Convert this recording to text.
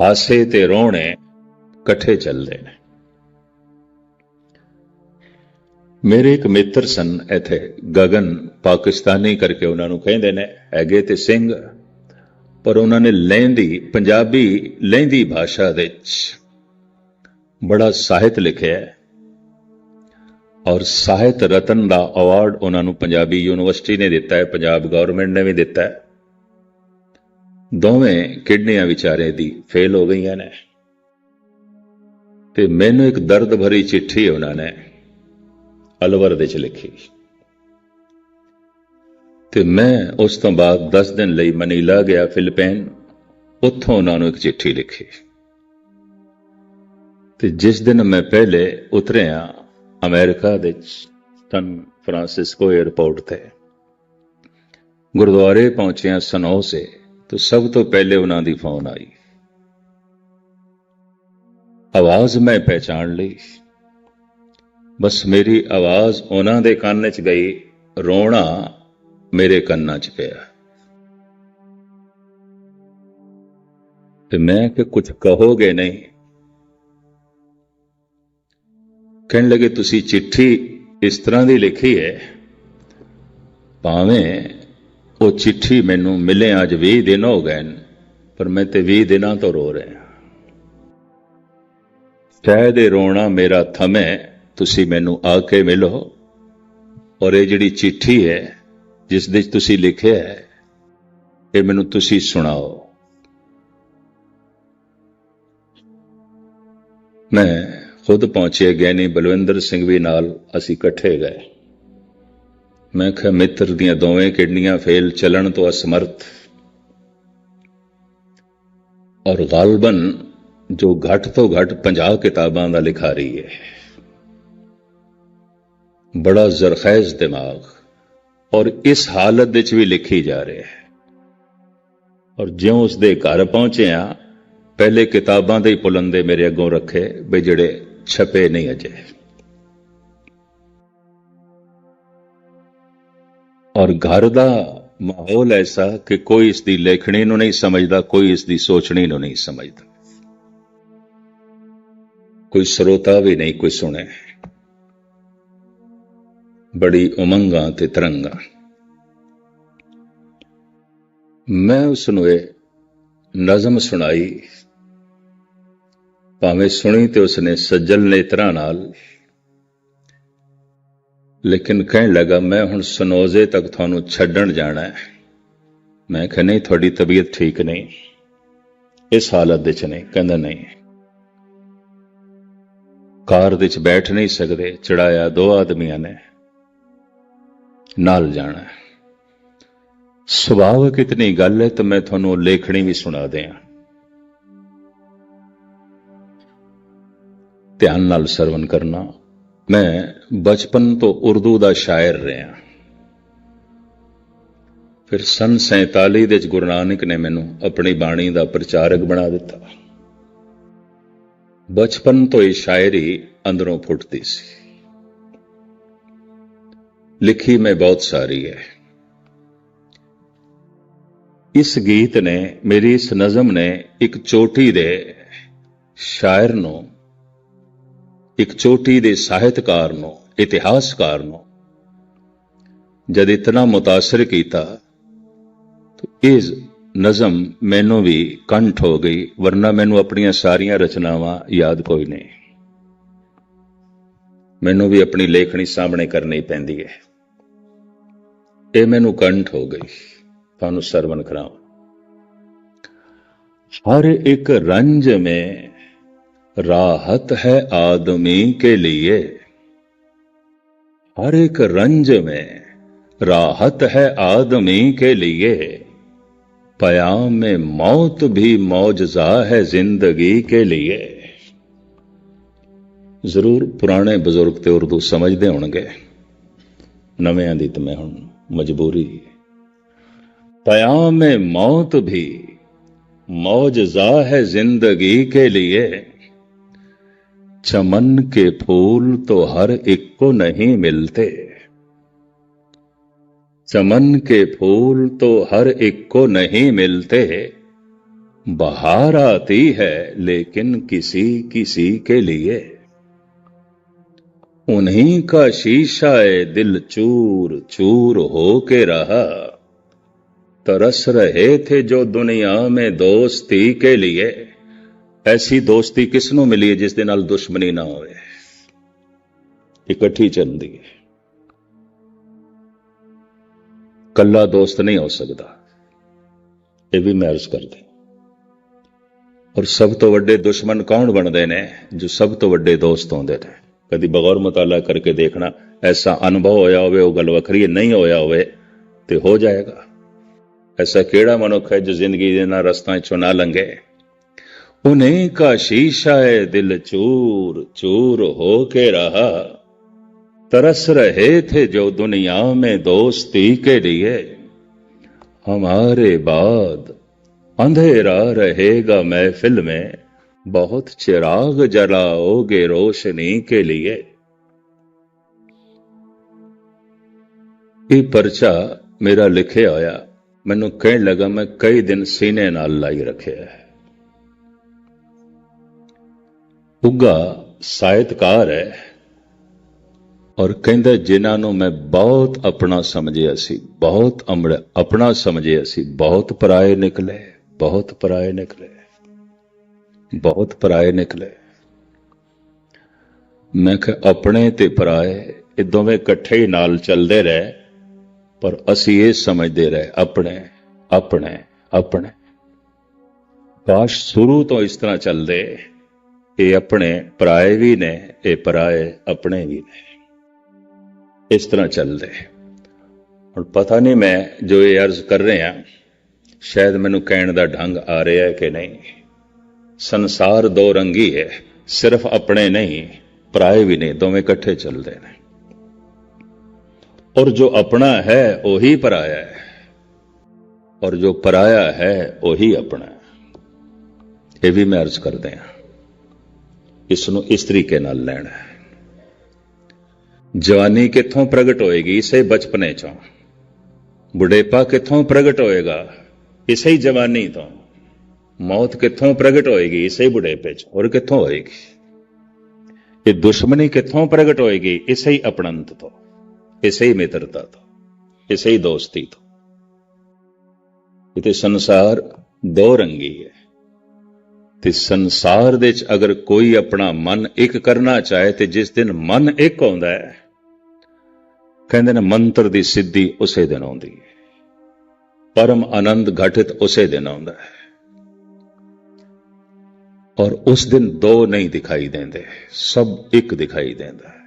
ਹਾਸੇ ਤੇ ਰੋਣੇ ਇਕੱਠੇ ਚੱਲਦੇ ਨੇ। ਮੇਰੇ ਇੱਕ ਮਿੱਤਰ ਸਨ ਇੱਥੇ, ਗਗਨ ਪਾਕਿਸਤਾਨੀ ਕਰਕੇ ਉਹਨਾਂ ਨੂੰ ਕਹਿੰਦੇ ਨੇ, ਹੈਗੇ ਤੇ ਸਿੰਘ, ਪਰ ਉਹਨਾਂ ਨੇ ਲਹਿੰਦੀ, ਪੰਜਾਬੀ ਲਹਿੰਦੀ ਭਾਸ਼ਾ ਦੇ ਵਿੱਚ ਬੜਾ ਸਾਹਿਤ ਲਿਖਿਆ ਹੈ। ਔਰ ਸਾਹਿਤ ਰਤਨ ਦਾ ਅਵਾਰਡ ਉਹਨਾਂ ਨੂੰ ਪੰਜਾਬੀ ਯੂਨੀਵਰਸਿਟੀ ਨੇ ਦਿੱਤਾ ਹੈ, ਪੰਜਾਬ ਗਵਰਨਮੈਂਟ ਨੇ ਵੀ ਦਿੱਤਾ ਹੈ। ਦੋਵੇਂ ਕਿਡਨੀਆਂ ਵਿਚਾਰੇ ਦੀ ਫੇਲ ਹੋ ਗਈਆਂ ਨੇ। ਤੇ ਮੈਨੂੰ ਇੱਕ ਦਰਦ ਭਰੀ ਚਿੱਠੀ ਉਹਨਾਂ ਨੇ ਅਲਵਰ ਵਿੱਚ ਲਿਖੀ। ਤੇ ਮੈਂ ਉਸ ਤੋਂ ਬਾਅਦ 10 ਦਿਨ ਲਈ ਮਨੀਲਾ ਗਿਆ ਫਿਲਪਾਈਨ, ਉੱਥੋਂ ਉਹਨਾਂ ਨੂੰ ਇੱਕ ਚਿੱਠੀ ਲਿਖੀ। ਤੇ ਜਿਸ ਦਿਨ ਮੈਂ ਪਹਿਲੇ ਉਤਰਿਆ ਅਮਰੀਕਾ ਦੇ ਸਨ ਫਰਾਂਸਿਸਕੋ 에ਅਰਪੋਰਟ ਤੇ, ਗੁਰਦੁਆਰੇ ਪਹੁੰਚਿਆ ਸਨੋ ਸੇ ਤਾਂ ਸਭ ਤੋਂ ਪਹਿਲੇ ਉਹਨਾਂ ਦੀ ਫੋਨ ਆਈ। ਆਵਾਜ਼ ਮੈਂ ਪਹਿਚਾਣ ਲਈ। ਬਸ ਮੇਰੀ ਆਵਾਜ਼ ਉਹਨਾਂ ਦੇ ਕੰਨ 'ਚ ਗਈ, ਰੋਣਾ ਮੇਰੇ ਕੰਨਾਂ 'ਚ ਪਿਆ। ਤੇ ਮੈਂ ਕਿ ਕੁਝ ਕਹੋਗੇ ਨਹੀਂ? ਕਹਿਣ ਲੱਗੇ, ਤੁਸੀਂ ਚਿੱਠੀ ਇਸ ਤਰ੍ਹਾਂ ਦੀ ਲਿਖੀ ਹੈ, ਭਾਵੇਂ ਉਹ ਚਿੱਠੀ ਮੈਨੂੰ ਮਿਲੇ ਅੱਜ 20 ਦਿਨ ਹੋ ਗਏ ਨੇ, ਪਰ ਮੈਂ ਤੇ 20 ਦਿਨਾਂ ਤੋਂ ਰੋ ਰਿਹਾ ਸ਼ਾਇਦ ਇਹ ਰੋਣਾ ਮੇਰਾ ਥਮੇ ਤੁਸੀਂ ਮੈਨੂੰ ਆ ਕੇ ਮਿਲੋ। ਔਰ ਇਹ ਜਿਹੜੀ ਚਿੱਠੀ ਹੈ, ਜਿਸ ਦੇ ਵਿੱਚ ਤੁਸੀਂ ਲਿਖਿਆ ਹੈ, ਇਹ ਮੈਨੂੰ ਤੁਸੀਂ ਸੁਣਾਓ। ਮੈਂ ਖੁਦ ਪਹੁੰਚੇ ਗਿਆਨੀ ਬਲਵਿੰਦਰ ਸਿੰਘ ਵੀ ਨਾਲ ਅਸੀਂ ਇਕੱਠੇ ਗਏ। ਮੈਂ ਕਿਹਾ, ਮਿੱਤਰ ਦੀਆਂ ਦੋਵੇਂ ਕਿਡਨੀਆਂ ਫੇਲ ਚੱਲਣ ਤੋਂ ਅਸਮਰਥ। ਔਰ ਗਾਲਬਨ, ਜੋ ਘੱਟ ਤੋਂ ਘੱਟ 50 ਕਿਤਾਬਾਂ ਦਾ ਲਿਖਾਰੀ ਹੈ। ਬੜਾ ਜ਼ਰਖੈਜ਼ ਦਿਮਾਗ। ਔਰ ਇਸ ਹਾਲਤ ਵਿੱਚ ਵੀ ਲਿਖੀ ਜਾ ਰਿਹਾ ਹੈ। ਔਰ ਜਿਉਂ ਉਸ ਦੇ ਘਰ ਪਹੁੰਚੇ ਆ ਪਹਿਲੇ ਕਿਤਾਬਾਂ ਦੇ ਹੀ ਪੁਲੰਦੇ ਮੇਰੇ ਅੱਗੋਂ ਰੱਖੇ, ਵੀ ਜਿਹੜੇ ਛਪੇ ਨਹੀਂ ਅਜੇ। ਔਰ ਘਰ ਦਾ ਮਾਹੌਲ ਐਸਾ ਕਿ ਕੋਈ ਇਸ ਦੀ ਲੇਖਣੀ ਨੂੰ ਨਹੀਂ ਸਮਝਦਾ, ਕੋਈ ਇਸ ਦੀ ਸੋਚਣੀ ਨੂੰ ਨਹੀਂ ਸਮਝਦਾ। ਕੋਈ ਸਰੋਤਾ ਵੀ ਨਹੀਂ, ਕੋਈ ਸੁਣੇ ਬੜੀ ਉਮੰਗਾਂ ਤੇ ਤਰੰਗਾਂ। ਮੈਂ ਉਸ ਨੂੰ ਇਹ ਨਜ਼ਮ ਸੁਣਾਈ। ਭਾਵੇਂ ਸੁਣੀ ਤੇ ਉਸਨੇ ਸੱਜਲ ਨੇਤਰਾਂ ਨਾਲ ਲੇਕਿਨ ਕਹਿਣ ਲੱਗਾ, ਮੈਂ ਹੁਣ ਸਨੋਜ਼ੇ ਤੱਕ ਤੁਹਾਨੂੰ ਛੱਡਣ ਜਾਣਾ ਹੈ। ਮੈਂ ਕਿਹਾ, ਨਹੀਂ, ਤੁਹਾਡੀ ਤਬੀਅਤ ਠੀਕ ਨਹੀਂ। ਇਸ ਹਾਲਤ ਵਿੱਚ ਨਹੀਂ। ਕਹਿੰਦਾ, ਨਹੀਂ। ਕਾਰ ਵਿੱਚ ਬੈਠ ਨਹੀਂ ਸਕਦੇ। ਚੜਾਇਆ ਦੋ ਆਦਮੀਆਂ ਨੇ। ਨਾਲ ਜਾਣਾ ਸੁਭਾਵਕ ਇਤਨੀ ਗੱਲ ਹੈ ਤਾਂ ਮੈਂ ਤੁਹਾਨੂੰ ਲੇਖਣੀ ਵੀ ਸੁਣਾ ਦਿਆਂ। ਧਿਆਨ ਨਾਲ ਸਰਵਨ ਕਰਨਾ। ਮੈਂ ਬਚਪਨ ਤੋਂ ਉਰਦੂ ਦਾ ਸ਼ਾਇਰ ਰਿਹਾ। ਫਿਰ ਸਨ 47 ਦੇ ਵਿੱਚ ਗੁਰੂ ਨਾਨਕ ਨੇ ਮੈਨੂੰ ਆਪਣੀ ਬਾਣੀ ਦਾ ਪ੍ਰਚਾਰਕ ਬਣਾ ਦਿੱਤਾ। ਬਚਪਨ ਤੋਂ ਹੀ ਸ਼ਾਇਰੀ ਅੰਦਰੋਂ ਫੁੱਟਦੀ ਸੀ। ਲਿਖੀ ਮੈਂ ਬਹੁਤ ਸਾਰੀ ਹੈ। ਇਸ ਗੀਤ ਨੇ ਮੇਰੀ ਇਸ ਨਜ਼ਮ ਨੇ ਇੱਕ ਚੋਟੀ ਦੇ ਸ਼ਾਇਰ ਨੂੰ ਇੱਕ ਚੋਟੀ ਦੇ ਸਾਹਿਤਕਾਰ ਨੂੰ, ਇਤਿਹਾਸਕਾਰ ਨੂੰ। ਜਦ ਇਤਨਾ ਮੁਤਾਸਰ ਕੀਤਾ ਇਹ ਨਜ਼ਮ ਮੈਨੂੰ ਵੀ ਕੰਠ ਹੋ ਗਈ, ਵਰਨਾ ਮੈਨੂੰ ਆਪਣੀਆਂ ਸਾਰੀਆਂ ਰਚਨਾਵਾਂ ਯਾਦ ਕੋਈ ਨਹੀਂ। ਮੈਨੂੰ ਵੀ ਆਪਣੀ ਲੇਖਣੀ ਸਾਹਮਣੇ ਕਰਨੀ ਪੈਂਦੀ ਹੈ। ਇਹ ਮੈਨੂੰ ਕੰਠ ਹੋ ਗਈ। ਤੁਹਾਨੂੰ ਸਰਵਨ ਕਰਾਵਾਂ। ਹਰ ਇੱਕ ਰੰਜ ਮੇ राहत है आदमी के लिए हर एक रंज में राहत है आदमी के लिए पयाम में मौत भी मौजजा है जिंदगी के लिए ਜ਼ਰੂਰ ਪੁਰਾਣੇ ਬਜ਼ੁਰਗ ਤੇ ਉਰਦੂ ਸਮਝਦੇ ਹੋਣਗੇ ਨਵਿਆਂ ਦੀ ਤੇ ਮੈਂ ਹੁਣ ਮਜਬੂਰੀ पयाम में मौत भी मौजजा है जिंदगी के लिए चमन के फूल तो हर एक को नहीं मिलते। चमन के फूल तो हर एक को नहीं मिलते। बाहर आती है लेकिन किसी किसी के लिए। उन्हीं का शीशा है दिल चूर चूर हो के रहा। तरस रहे थे जो दुनिया में दोस्ती के लिए। ਐਸੀ ਦੋਸਤੀ ਕਿਸ ਨੂੰ ਮਿਲੀ ਹੈ ਜਿਸ ਦੇ ਨਾਲ ਦੁਸ਼ਮਣੀ ਨਾ ਹੋਵੇ? ਇਕੱਠੀ ਚੱਲਦੀ ਹੈ ਕੱਲਾ ਦੋਸਤ ਨਹੀਂ ਹੋ ਸਕਦਾ। ਇਹ ਵੀ ਮੈਂ ਅਰਜ਼ ਕਰਦਾ ਔਰ ਸਭ ਤੋਂ ਵੱਡੇ ਦੁਸ਼ਮਣ ਕੌਣ ਬਣਦੇ ਨੇ ਜੋ ਸਭ ਤੋਂ ਵੱਡੇ ਦੋਸਤ ਹੁੰਦੇ ਨੇ? ਕਦੀ ਬਗੌਰ ਮਤਾਲਾ ਕਰਕੇ ਦੇਖਣਾ, ਐਸਾ ਅਨੁਭਵ ਹੋਇਆ ਹੋਵੇ, ਉਹ ਗੱਲ ਵੱਖਰੀ ਹੈ, ਨਹੀਂ ਹੋਇਆ ਹੋਵੇ, ਤੇ ਹੋ ਜਾਏਗਾ। ਐਸਾ ਕਿਹੜਾ ਮਨੁੱਖ ਹੈ ਜੋ ਜ਼ਿੰਦਗੀ ਦੇ ਨਾਲ ਰਸਤਾ ਚੋਂ ਨਾ ਲੰਘੇ? उन्हीं का शीशा है दिल चूर चूर हो के रहा। तरस रहे थे जो दुनिया में दोस्ती के लिए। हमारे बाद अंधेरा रहेगा महफिल में। बहुत चिराग जलाओगे रोशनी के लिए। परचा पर्चा मेरा लिखे आया। मैनू कह लगा मैं कई दिन सीने नाल लाई रखे है। ਉੱਗਾ ਸਾਹਿਤਕਾਰ ਹੈ ਔਰ ਕਹਿੰਦਾ, ਜਿਨ੍ਹਾਂ ਨੂੰ ਮੈਂ ਬਹੁਤ ਆਪਣਾ ਸਮਝਿਆ ਸੀ, ਬਹੁਤ ਅਮੜ, ਆਪਣਾ ਸਮਝਿਆ ਸੀ, ਬਹੁਤ ਪਰਾਏ ਨਿਕਲੇ, ਬਹੁਤ ਪਰਾਏ ਨਿਕਲੇ, ਬਹੁਤ ਪਰਾਏ ਨਿਕਲੇ। ਮੈਂ ਕਿਹਾ, ਆਪਣੇ ਤੇ ਪਰਾਏ, ਇਹ ਦੋਵੇਂ ਇਕੱਠੇ ਹੀ ਨਾਲ ਚੱਲਦੇ ਰਹੇ, ਪਰ ਅਸੀਂ ਇਹ ਸਮਝਦੇ ਰਹੇ, ਆਪਣੇ ਆਪਣੇ ਆਪਣੇ। ਕਾਸ਼ ਸ਼ੁਰੂ ਤੋਂ ਇਸ ਤਰ੍ਹਾਂ ਚੱਲਦੇ ਇਹ ਆਪਣੇ ਪਰਾਏ ਵੀ ਨੇ, ਇਹ ਪਰਾਏ ਆਪਣੇ ਵੀ ਨੇ। ਇਸ ਤਰ੍ਹਾਂ ਚੱਲਦੇ। ਹੁਣ ਪਤਾ ਨਹੀਂ ਮੈਂ ਜੋ ਇਹ ਅਰਜ਼ ਕਰ ਰਿਹਾ, ਸ਼ਾਇਦ ਮੈਨੂੰ ਕਹਿਣ ਦਾ ਢੰਗ ਆ ਰਿਹਾ ਹੈ ਕਿ ਨਹੀਂ। ਸੰਸਾਰ ਦੋ ਰੰਗੀ ਹੈ, ਸਿਰਫ ਆਪਣੇ ਨਹੀਂ, ਪਰਾਏ ਵੀ ਨੇ, ਦੋਵੇਂ ਇਕੱਠੇ ਚੱਲਦੇ ਨੇ। ਔਰ ਜੋ ਆਪਣਾ ਹੈ, ਉਹੀ ਪਰਾਇਆ ਹੈ। ਔਰ ਜੋ ਪਰਾਇਆ ਹੈ, ਉਹੀ ਆਪਣਾ ਇਹ ਵੀ ਮੈਂ ਅਰਜ਼ ਕਰਦੇ ਹਾਂ। ਇਸ ਨੂੰ ਇਸ ਤਰੀਕੇ ਨਾਲ ਲੈਣਾ ਹੈ। ਜਵਾਨੀ ਕਿੱਥੋਂ ਪ੍ਰਗਟ ਹੋਏਗੀ, ਇਸੇ ਬਚਪਨੇ ਚੋਂ। ਬੁਢੇਪਾ ਕਿੱਥੋਂ ਪ੍ਰਗਟ ਹੋਏਗਾ, ਇਸੇ ਹੀ ਜਵਾਨੀ ਤੋਂ। ਮੌਤ ਕਿੱਥੋਂ ਪ੍ਰਗਟ ਹੋਏਗੀ, ਇਸੇ ਬੁਢੇਪੇ ਚ। ਹੋਰ ਕਿੱਥੋਂ ਹੋਏਗੀ? ਇਹ ਦੁਸ਼ਮਣੀ ਕਿੱਥੋਂ ਪ੍ਰਗਟ ਹੋਏਗੀ, ਇਸੇ ਹੀ ਅਪਣੰਤ ਤੋਂ, ਇਸੇ ਹੀ ਮਿੱਤਰਤਾ ਤੋਂ, ਇਸੇ ਹੀ ਦੋਸਤੀ ਤੋਂ। ਇਤੇ ਸੰਸਾਰ ਦੋ ਰੰਗੀ ਹੈ। ਤੇ ਸੰਸਾਰ ਦੇ ਵਿੱਚ ਅਗਰ ਕੋਈ ਆਪਣਾ ਮਨ ਇੱਕ ਕਰਨਾ ਚਾਹੇ ਤੇ ਜਿਸ ਦਿਨ ਮਨ ਇੱਕ ਆਉਂਦਾ ਹੈ, ਕਹਿੰਦੇ ਨੇ ਮੰਤਰ ਦੀ ਸਿੱਧੀ ਉਸੇ ਦਿਨ ਆਉਂਦੀ ਹੈ। ਪਰਮ ਆਨੰਦ ਘਟਿਤ ਉਸੇ ਦਿਨ ਆਉਂਦਾ ਹੈ। ਔਰ ਉਸ ਦਿਨ ਦੋ ਨਹੀਂ ਦਿਖਾਈ ਦਿੰਦੇ, ਸਭ ਇੱਕ ਦਿਖਾਈ ਦਿੰਦਾ ਹੈ।